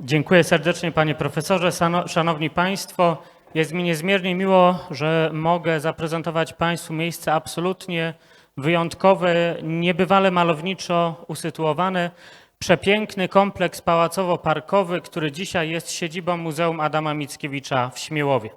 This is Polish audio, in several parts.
Dziękuję serdecznie panie profesorze. Szanowni państwo, jest mi niezmiernie miło, że mogę zaprezentować państwu miejsce absolutnie wyjątkowe, niebywale malowniczo usytuowane. Przepiękny kompleks pałacowo-parkowy, który dzisiaj jest siedzibą Muzeum Adama Mickiewicza w Śmiełowie.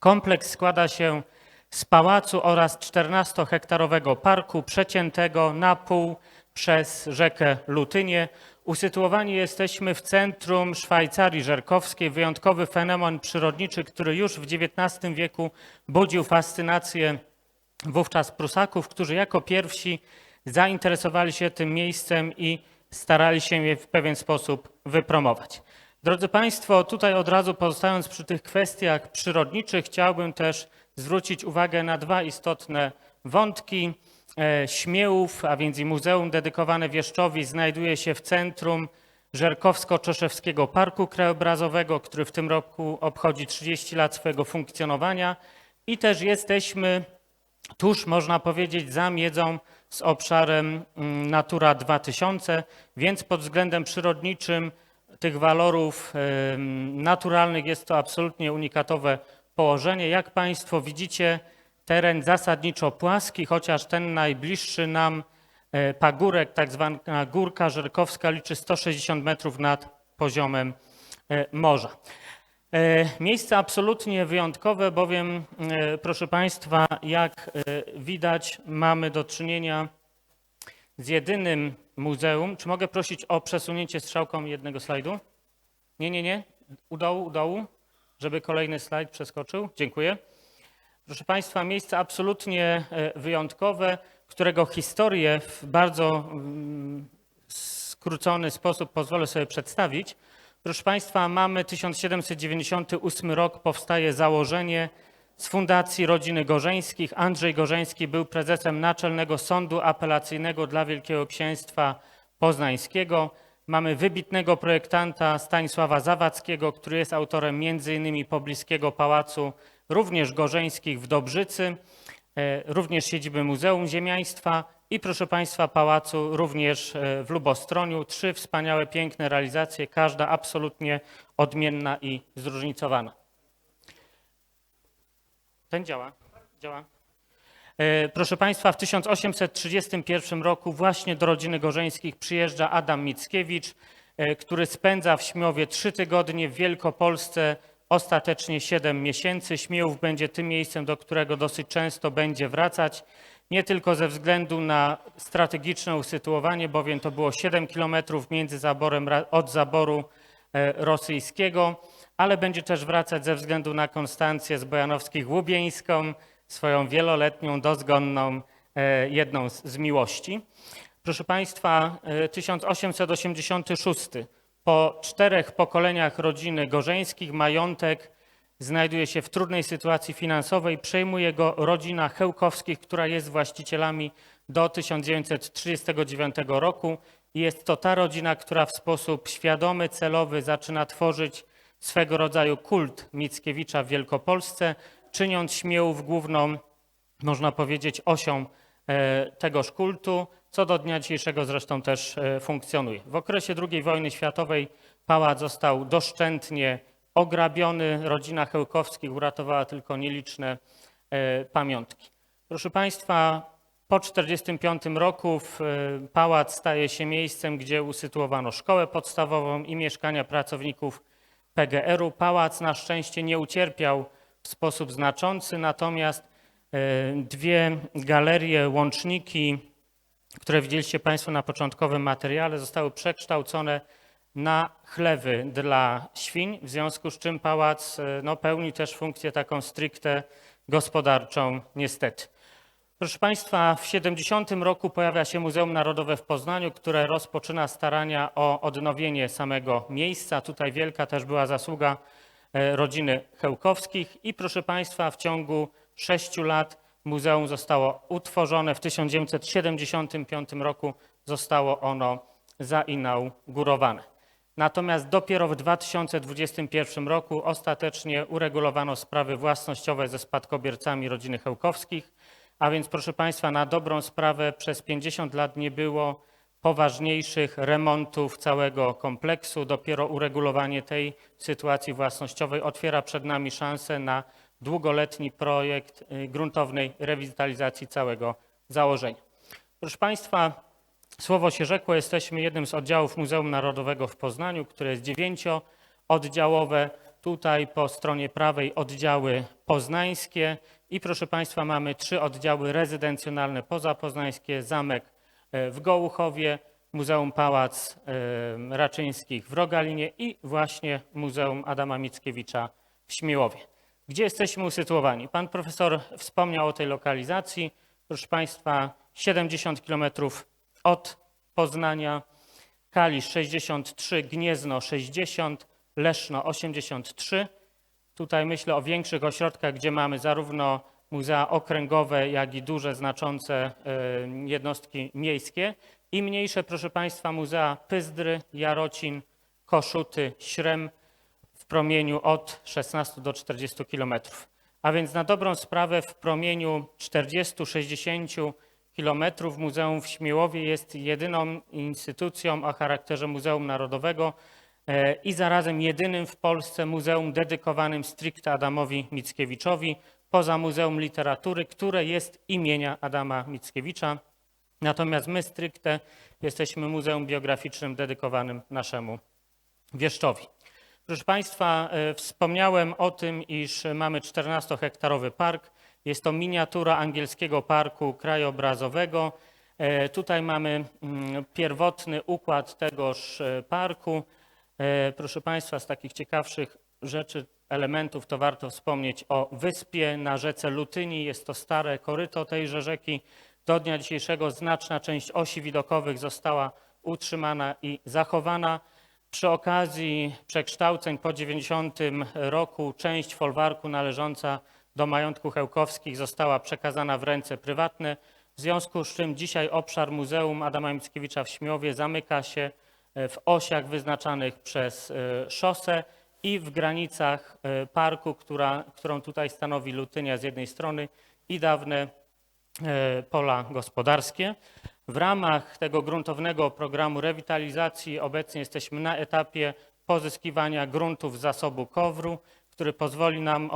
Kompleks składa się z pałacu oraz 14-hektarowego parku przeciętego na pół przez rzekę Lutynię. Usytuowani jesteśmy w centrum Szwajcarii Żerkowskiej, wyjątkowy fenomen przyrodniczy, który już w XIX wieku budził fascynację wówczas Prusaków, którzy jako pierwsi zainteresowali się tym miejscem i starali się je w pewien sposób wypromować. Drodzy Państwo, tutaj od razu pozostając przy tych kwestiach przyrodniczych, chciałbym też zwrócić uwagę na dwa istotne wątki. E, Śmiełów, a więc i muzeum dedykowane Wieszczowi, znajduje się w centrum Żerkowsko-Czeszewskiego Parku Krajobrazowego, który w tym roku obchodzi 30 lat swojego funkcjonowania i też jesteśmy tuż można powiedzieć za miedzą z obszarem mm, Natura 2000, więc pod względem przyrodniczym tych walorów naturalnych jest to absolutnie unikatowe położenie. Jak Państwo widzicie, teren zasadniczo płaski, chociaż ten najbliższy nam e, pagórek, tak zwana Górka Żerkowska, liczy 160 metrów nad poziomem e, morza. E, Miejsce absolutnie wyjątkowe, bowiem, proszę Państwa, jak widać, mamy do czynienia z jedynym muzeum. Czy mogę prosić o przesunięcie strzałką jednego slajdu? Nie, nie, nie. U dołu, u dołu, żeby kolejny slajd przeskoczył. Dziękuję. Proszę Państwa, miejsce absolutnie e, wyjątkowe, którego historię w bardzo mm, skrócony sposób pozwolę sobie przedstawić. Proszę Państwa, mamy 1798 rok, powstaje założenie z Fundacji Rodziny Gorzeńskich. Andrzej Gorzeński był prezesem Naczelnego Sądu Apelacyjnego dla Wielkiego Księstwa Poznańskiego. Mamy wybitnego projektanta Stanisława Zawadzkiego, który jest autorem m.in. pobliskiego pałacu, również Gorzeńskich w Dobrzycy, e, również siedziby Muzeum Ziemiaństwa i proszę Państwa pałacu również e, w Lubostroniu. Trzy wspaniałe, piękne realizacje, każda absolutnie odmienna i zróżnicowana. Ten działa? Działa. E, Proszę Państwa, w 1831 roku właśnie do rodziny Gorzeńskich przyjeżdża Adam Mickiewicz, który spędza w Śmiowie trzy tygodnie, w Wielkopolsce ostatecznie siedem miesięcy. Śmiałów będzie tym miejscem, do którego dosyć często będzie wracać, nie tylko ze względu na strategiczne usytuowanie, bowiem to było 7 kilometrów między zaborem, od zaboru e, rosyjskiego, ale będzie też wracać ze względu na Konstancję z Bojanowskich-Łubieńską, swoją wieloletnią, dozgonną, e, jedną z, miłości. Proszę Państwa, e, 1886. Po czterech pokoleniach rodziny Gorzeńskich majątek znajduje się w trudnej sytuacji finansowej. Przejmuje go rodzina Chełkowskich, która jest właścicielami do 1939 roku. Jest to ta rodzina, która w sposób świadomy, celowy zaczyna tworzyć swego rodzaju kult Mickiewicza w Wielkopolsce, czyniąc Śmiełów główną, można powiedzieć, osią e, tegoż kultu, co do dnia dzisiejszego zresztą też e, funkcjonuje. W okresie II wojny światowej pałac został doszczętnie ograbiony. Rodzina Chełkowskich uratowała tylko nieliczne e, pamiątki. Proszę Państwa, po 1945 roku e, pałac staje się miejscem, gdzie usytuowano szkołę podstawową i mieszkania pracowników PGR-u. Pałac na szczęście nie ucierpiał w sposób znaczący, natomiast dwie galerie, łączniki, które widzieliście Państwo na początkowym materiale, zostały przekształcone na chlewy dla świń, w związku z czym pałac e, no, pełni też funkcję taką stricte gospodarczą, niestety. Proszę Państwa, w 70 roku pojawia się Muzeum Narodowe w Poznaniu, które rozpoczyna starania o odnowienie samego miejsca. Tutaj wielka też była zasługa e, rodziny Chełkowskich i proszę Państwa, w ciągu sześciu lat muzeum zostało utworzone. W 1975 roku zostało ono zainaugurowane. Natomiast dopiero w 2021 roku ostatecznie uregulowano sprawy własnościowe ze spadkobiercami rodziny Chełkowskich, a więc proszę Państwa, na dobrą sprawę przez 50 lat nie było poważniejszych remontów całego kompleksu. Dopiero uregulowanie tej sytuacji własnościowej otwiera przed nami szansę na długoletni projekt y, gruntownej rewitalizacji całego założenia. Proszę Państwa, słowo się rzekło, jesteśmy jednym z oddziałów Muzeum Narodowego w Poznaniu, które jest dziewięciooddziałowe. Tutaj po stronie prawej oddziały poznańskie i proszę Państwa mamy trzy oddziały rezydencjonalne pozapoznańskie, zamek e, w Gołuchowie, Muzeum Pałac e, Raczyńskich w Rogalinie i właśnie Muzeum Adama Mickiewicza w Śmiłowie. Gdzie jesteśmy usytuowani? Pan profesor wspomniał o tej lokalizacji. Proszę Państwa, 70 kilometrów od Poznania, Kalisz 63, Gniezno 60, Leszno 83. Tutaj myślę o większych ośrodkach, gdzie mamy zarówno muzea okręgowe, jak i duże, znaczące e, jednostki miejskie i mniejsze, proszę Państwa, muzea Pyzdry, Jarocin, Koszuty, Śrem promieniu od 16 do 40 kilometrów. A więc na dobrą sprawę w promieniu 40-60 kilometrów Muzeum w Śmiłowie jest jedyną instytucją o charakterze Muzeum Narodowego e, i zarazem jedynym w Polsce muzeum dedykowanym stricte Adamowi Mickiewiczowi, poza Muzeum Literatury, które jest imienia Adama Mickiewicza. Natomiast my stricte jesteśmy muzeum biograficznym dedykowanym naszemu wieszczowi. Proszę Państwa, e, wspomniałem o tym, iż mamy 14-hektarowy park. Jest to miniatura angielskiego parku krajobrazowego. E, Tutaj mamy mm, pierwotny układ tegoż e, parku. Proszę Państwa, z takich ciekawszych rzeczy, elementów, to warto wspomnieć o wyspie na rzece Lutyni. Jest to stare koryto tejże rzeki. Do dnia dzisiejszego znaczna część osi widokowych została utrzymana i zachowana. Przy okazji przekształceń po 90 roku część folwarku należąca do majątku Chełkowskich została przekazana w ręce prywatne, w związku z czym dzisiaj obszar Muzeum Adama Mickiewicza w Śmiowie zamyka się e, w osiach wyznaczanych przez e, szosę i w granicach e, parku, która, którą tutaj stanowi Lutynia z jednej strony i dawne pola gospodarskie. W ramach tego gruntownego programu rewitalizacji obecnie jesteśmy na etapie pozyskiwania gruntów z zasobu KOWR-u, który pozwoli nam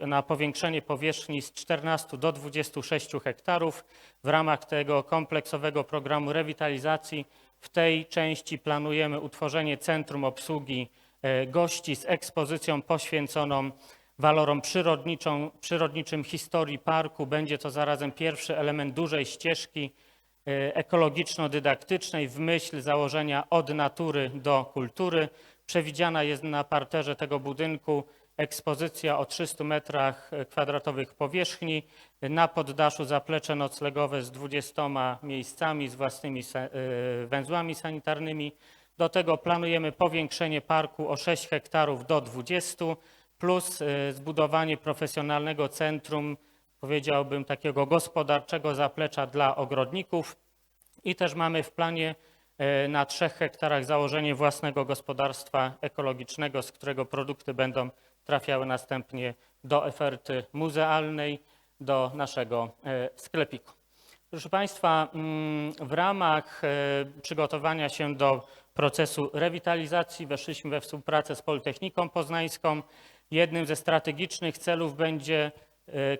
na powiększenie powierzchni z 14 do 26 hektarów. W ramach tego kompleksowego programu rewitalizacji w tej części planujemy utworzenie centrum obsługi e, gości z ekspozycją poświęconą walorom przyrodniczym historii parku. Będzie to zarazem pierwszy element dużej ścieżki ekologiczno-dydaktycznej w myśl założenia od natury do kultury. Przewidziana jest na parterze tego budynku ekspozycja o 300 metrach kwadratowych powierzchni. Na poddaszu zaplecze noclegowe z 20 miejscami, z własnymi e, węzłami sanitarnymi. Do tego planujemy powiększenie parku o 6 hektarów do 20, plus e, zbudowanie profesjonalnego centrum, powiedziałbym takiego gospodarczego zaplecza dla ogrodników. I też mamy w planie e, na trzech hektarach założenie własnego gospodarstwa ekologicznego, z którego produkty będą trafiały następnie do oferty muzealnej, do naszego e, sklepiku. Proszę Państwa, mm, w ramach e, przygotowania się do procesu rewitalizacji weszliśmy we współpracę z Politechniką Poznańską. Jednym ze strategicznych celów będzie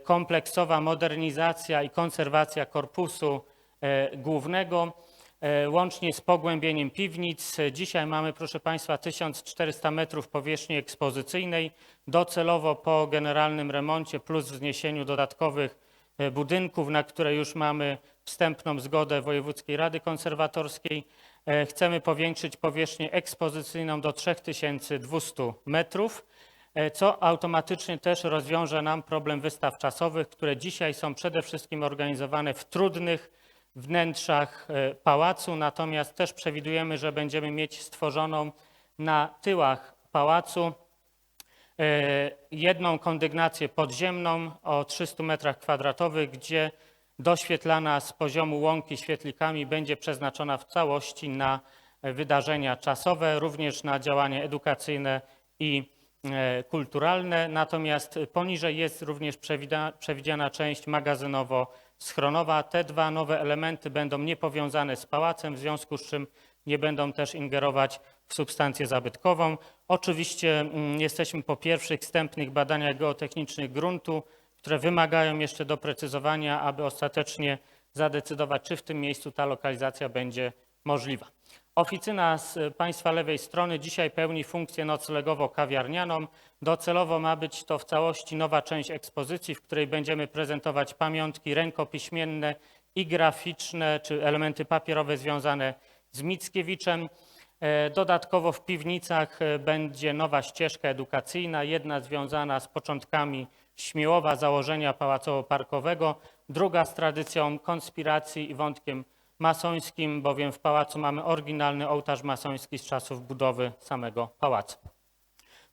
kompleksowa modernizacja i konserwacja korpusu e, głównego, e, łącznie z pogłębieniem piwnic. Dzisiaj mamy, proszę Państwa, 1400 metrów powierzchni ekspozycyjnej. Docelowo po generalnym remoncie plus wzniesieniu dodatkowych e, budynków, na które już mamy wstępną zgodę Wojewódzkiej Rady Konserwatorskiej, e, chcemy powiększyć powierzchnię ekspozycyjną do 3200 metrów e, co automatycznie też rozwiąże nam problem wystaw czasowych, które dzisiaj są przede wszystkim organizowane w trudnych wnętrzach e, pałacu, natomiast też przewidujemy, że będziemy mieć stworzoną na tyłach pałacu e, jedną kondygnację podziemną o 300 metrach kwadratowych, gdzie doświetlana z poziomu łąki świetlikami będzie przeznaczona w całości na wydarzenia czasowe, również na działania edukacyjne i e, kulturalne, natomiast poniżej jest również przewidziana część magazynowo-schronowa. Te dwa nowe elementy będą niepowiązane z pałacem, w związku z czym nie będą też ingerować w substancję zabytkową. Oczywiście mm, jesteśmy po pierwszych wstępnych badaniach geotechnicznych gruntu, które wymagają jeszcze doprecyzowania, aby ostatecznie zadecydować, czy w tym miejscu ta lokalizacja będzie możliwa. Oficyna z Państwa lewej strony dzisiaj pełni funkcję noclegowo-kawiarnianą. Docelowo ma być to w całości nowa część ekspozycji, w której będziemy prezentować pamiątki rękopiśmienne i graficzne, czy elementy papierowe związane z Mickiewiczem. E, Dodatkowo w piwnicach e, będzie nowa ścieżka edukacyjna, jedna związana z początkami Śmiłowa, założenia pałacowo-parkowego, druga z tradycją konspiracji i wątkiem masońskim, bowiem w pałacu mamy oryginalny ołtarz masoński z czasów budowy samego pałacu.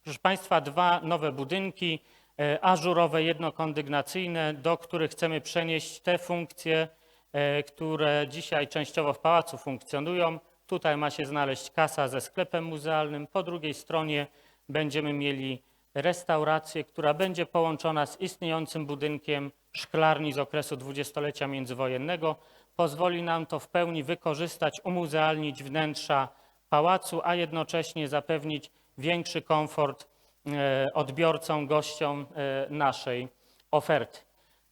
Proszę Państwa, dwa nowe budynki, e, ażurowe, jednokondygnacyjne, do których chcemy przenieść te funkcje, e, które dzisiaj częściowo w pałacu funkcjonują. Tutaj ma się znaleźć kasa ze sklepem muzealnym. Po drugiej stronie będziemy mieli restaurację, która będzie połączona z istniejącym budynkiem szklarni z okresu dwudziestolecia międzywojennego. Pozwoli nam to w pełni wykorzystać, umuzealnić wnętrza pałacu, a jednocześnie zapewnić większy komfort e, odbiorcom, gościom e, naszej oferty.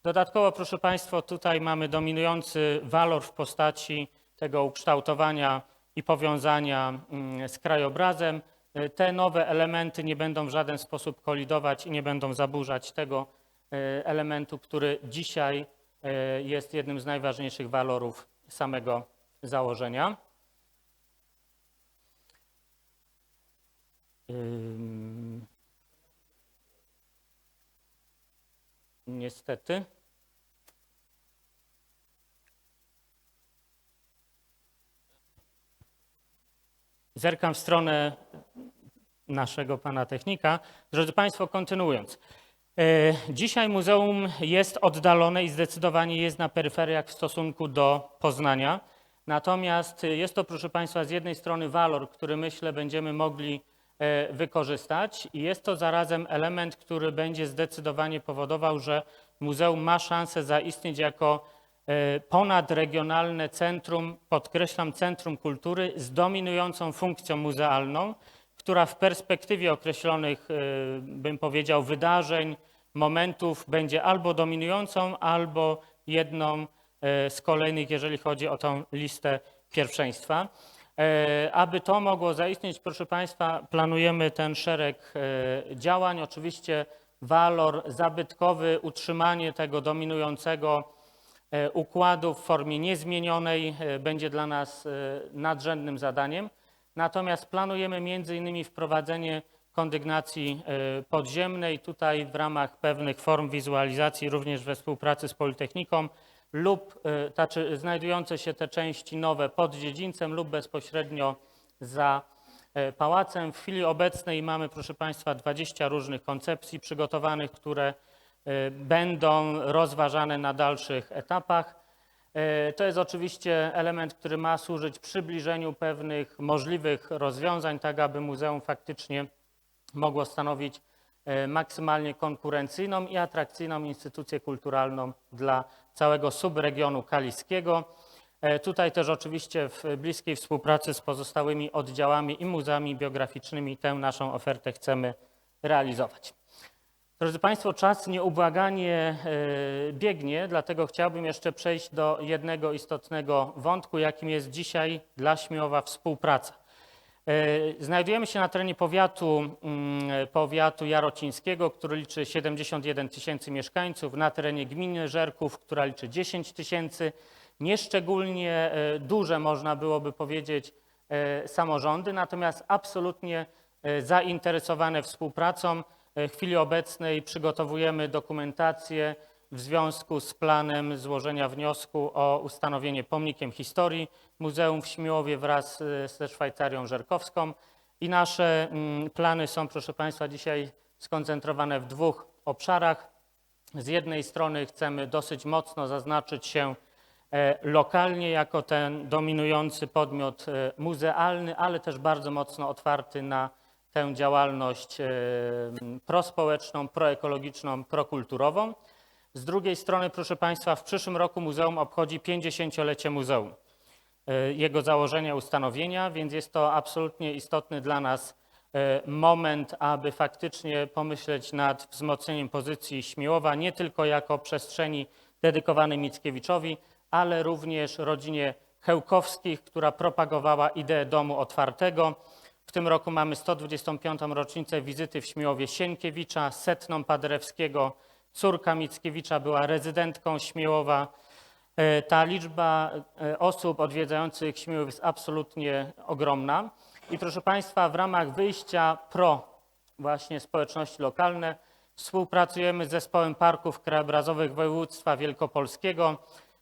Dodatkowo, proszę Państwa, tutaj mamy dominujący walor w postaci tego ukształtowania i powiązania mm, z krajobrazem. E, Te nowe elementy nie będą w żaden sposób kolidować i nie będą zaburzać tego elementu, który dzisiaj jest jednym z najważniejszych walorów samego założenia. Niestety. Zerkam w stronę naszego pana technika. Drodzy Państwo, kontynuując. E, Dzisiaj muzeum jest oddalone i zdecydowanie jest na peryferiach w stosunku do Poznania. Natomiast jest to, proszę Państwa, z jednej strony walor, który myślę będziemy mogli e, wykorzystać i jest to zarazem element, który będzie zdecydowanie powodował, że muzeum ma szansę zaistnieć jako e, ponadregionalne centrum, podkreślam, centrum kultury z dominującą funkcją muzealną, która w perspektywie określonych, e, bym powiedział, wydarzeń, momentów będzie albo dominującą, albo jedną e, z kolejnych, jeżeli chodzi o tą listę pierwszeństwa. E, Aby to mogło zaistnieć, proszę Państwa, planujemy ten szereg działań. Oczywiście walor zabytkowy, utrzymanie tego dominującego układu w formie niezmienionej będzie dla nas nadrzędnym zadaniem. Natomiast planujemy innymi wprowadzenie kondygnacji e, podziemnej tutaj w ramach pewnych form wizualizacji, również we współpracy z Politechniką lub e, znaczy znajdujące się te części nowe pod dziedzińcem lub bezpośrednio za e, pałacem. W chwili obecnej mamy, proszę Państwa, 20 różnych koncepcji przygotowanych, które będą rozważane na dalszych etapach. E, To jest oczywiście element, który ma służyć przybliżeniu pewnych możliwych rozwiązań, tak aby muzeum faktycznie mogło stanowić e, maksymalnie konkurencyjną i atrakcyjną instytucję kulturalną dla całego subregionu kaliskiego. E, Tutaj też oczywiście w bliskiej współpracy z pozostałymi oddziałami i muzeami biograficznymi tę naszą ofertę chcemy realizować. Drodzy Państwo, czas nieubłaganie e, biegnie, dlatego chciałbym jeszcze przejść do jednego istotnego wątku, jakim jest dzisiaj dla Śmiełowa współpraca. E, Znajdujemy się na terenie powiatu, mm, powiatu jarocińskiego, który liczy 71 tysięcy mieszkańców, na terenie gminy Żerków, która liczy 10 tysięcy. Nieszczególnie e, duże, można byłoby powiedzieć, samorządy, natomiast absolutnie zainteresowane współpracą. E, W chwili obecnej przygotowujemy dokumentację w związku z planem złożenia wniosku o ustanowienie pomnikiem historii Muzeum w Śmiłowie wraz e, ze Szwajcarią Żerkowską. I nasze mm, plany są, proszę Państwa, dzisiaj skoncentrowane w dwóch obszarach. Z jednej strony chcemy dosyć mocno zaznaczyć się e, lokalnie jako ten dominujący podmiot muzealny, ale też bardzo mocno otwarty na tę działalność e, prospołeczną, proekologiczną, prokulturową. Z drugiej strony, proszę Państwa, w przyszłym roku muzeum obchodzi 50-lecie muzeum, e, jego założenia, ustanowienia, więc jest to absolutnie istotny dla nas e, moment, aby faktycznie pomyśleć nad wzmocnieniem pozycji Śmiłowa, nie tylko jako przestrzeni dedykowanej Mickiewiczowi, ale również rodzinie Chełkowskich, która propagowała ideę domu otwartego. W tym roku mamy 125. rocznicę wizyty w Śmiłowie Sienkiewicza, setną Paderewskiego. Córka Mickiewicza była rezydentką Śmiłowa. E, Ta liczba e, osób odwiedzających Śmiłów jest absolutnie ogromna. I proszę Państwa, w ramach wyjścia pro właśnie społeczności lokalne współpracujemy z Zespołem Parków Krajobrazowych Województwa Wielkopolskiego.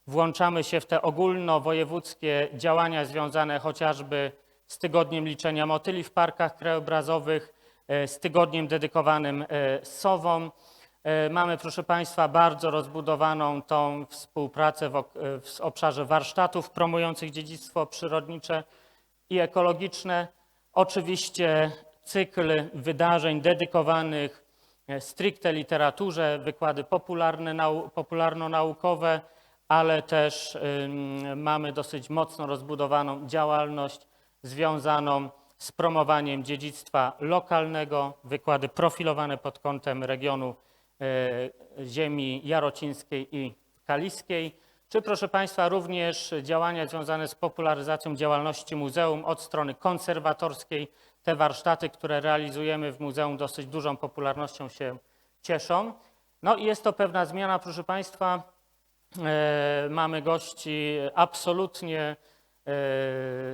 Włączamy się w te ogólnowojewódzkie działania związane chociażby z tygodniem liczenia motyli w parkach krajobrazowych, e, z tygodniem dedykowanym e, sowom. E, Mamy, proszę Państwa, bardzo rozbudowaną tą współpracę w, w obszarze warsztatów promujących dziedzictwo przyrodnicze i ekologiczne. Oczywiście cykl wydarzeń dedykowanych stricte literaturze, wykłady popularne, nau, popularno-naukowe, ale też ym, mamy dosyć mocno rozbudowaną działalność związaną z promowaniem dziedzictwa lokalnego, wykłady profilowane pod kątem regionu e, ziemi jarocińskiej i kaliskiej, czy proszę Państwa również działania związane z popularyzacją działalności muzeum od strony konserwatorskiej. Te warsztaty, które realizujemy w muzeum dosyć dużą popularnością się cieszą. No i jest to pewna zmiana, proszę Państwa. E, Mamy gości absolutnie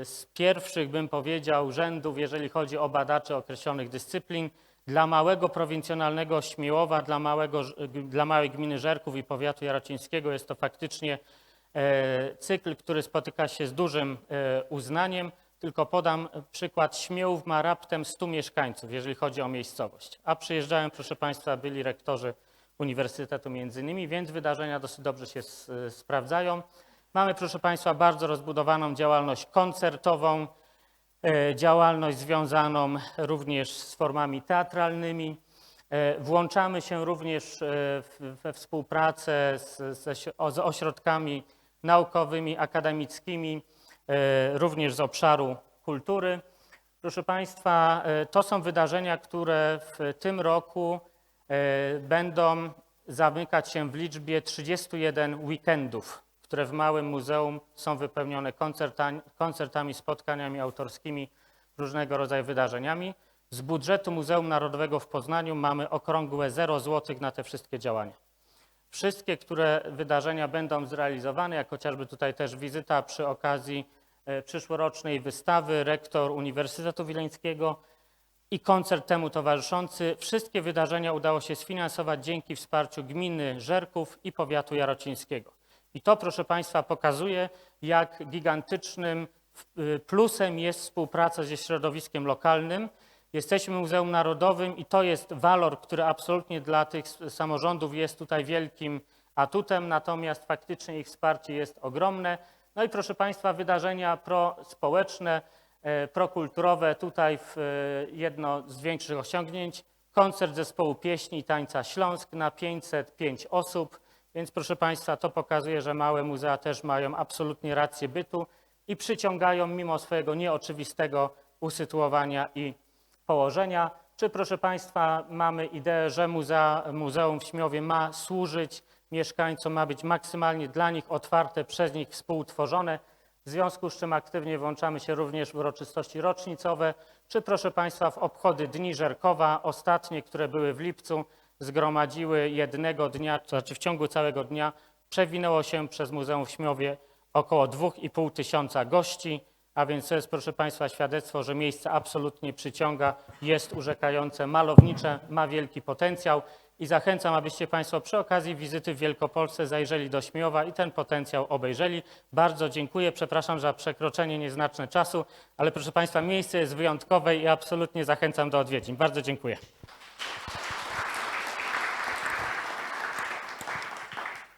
z pierwszych, bym powiedział, rzędów, jeżeli chodzi o badaczy określonych dyscyplin. Dla małego prowincjonalnego Śmiłowa, dla, małego, dla małej gminy Żerków i powiatu jarocińskiego jest to faktycznie e, cykl, który spotyka się z dużym e, uznaniem. Tylko podam przykład. Śmiałów ma raptem 100 mieszkańców, jeżeli chodzi o miejscowość. A przyjeżdżają, proszę Państwa, byli rektorzy Uniwersytetu między innymi, więc wydarzenia dosyć dobrze się sprawdzają. Mamy, proszę Państwa, bardzo rozbudowaną działalność koncertową, e, działalność związaną również z formami teatralnymi. E, Włączamy się również e, we współpracę z, z ośrodkami naukowymi, akademickimi, również z obszaru kultury. Proszę Państwa, to są wydarzenia, które w tym roku będą zamykać się w liczbie 31 weekendów, które w małym muzeum są wypełnione koncertami, spotkaniami autorskimi, różnego rodzaju wydarzeniami. Z budżetu Muzeum Narodowego w Poznaniu mamy okrągłe 0 zł na te wszystkie działania. Wszystkie, które wydarzenia będą zrealizowane, jak chociażby tutaj też wizyta przy okazji e, przyszłorocznej wystawy, rektor Uniwersytetu Wileńskiego i koncert temu towarzyszący. Wszystkie wydarzenia udało się sfinansować dzięki wsparciu gminy Żerków i powiatu jarocińskiego. I to, proszę Państwa, pokazuje, jak gigantycznym y, plusem jest współpraca ze środowiskiem lokalnym. Jesteśmy Muzeum Narodowym i to jest walor, który absolutnie dla tych samorządów jest tutaj wielkim atutem, natomiast faktycznie ich wsparcie jest ogromne. No i proszę Państwa, wydarzenia prospołeczne, e, prokulturowe, tutaj w, e, jedno z większych osiągnięć, koncert zespołu pieśni i tańca Śląsk na 505 osób, więc proszę Państwa, to pokazuje, że małe muzea też mają absolutnie rację bytu i przyciągają mimo swojego nieoczywistego usytuowania i położenia. Czy proszę Państwa, mamy ideę, że muzea, Muzeum w Śmiowie ma służyć mieszkańcom, ma być maksymalnie dla nich otwarte, przez nich współtworzone, w związku z czym aktywnie włączamy się również w uroczystości rocznicowe, czy proszę Państwa w obchody Dni Żerkowa, ostatnie, które były w lipcu, zgromadziły jednego dnia, to znaczy w ciągu całego dnia, przewinęło się przez Muzeum w Śmiowie około 2,5 tysiąca gości, a więc to jest, proszę Państwa, świadectwo, że miejsce absolutnie przyciąga, jest urzekające, malownicze, ma wielki potencjał i zachęcam, abyście Państwo przy okazji wizyty w Wielkopolsce zajrzeli do Śmiowa i ten potencjał obejrzeli. Bardzo dziękuję, przepraszam za przekroczenie nieznaczne czasu, ale proszę Państwa, miejsce jest wyjątkowe i absolutnie zachęcam do odwiedzin. Bardzo dziękuję.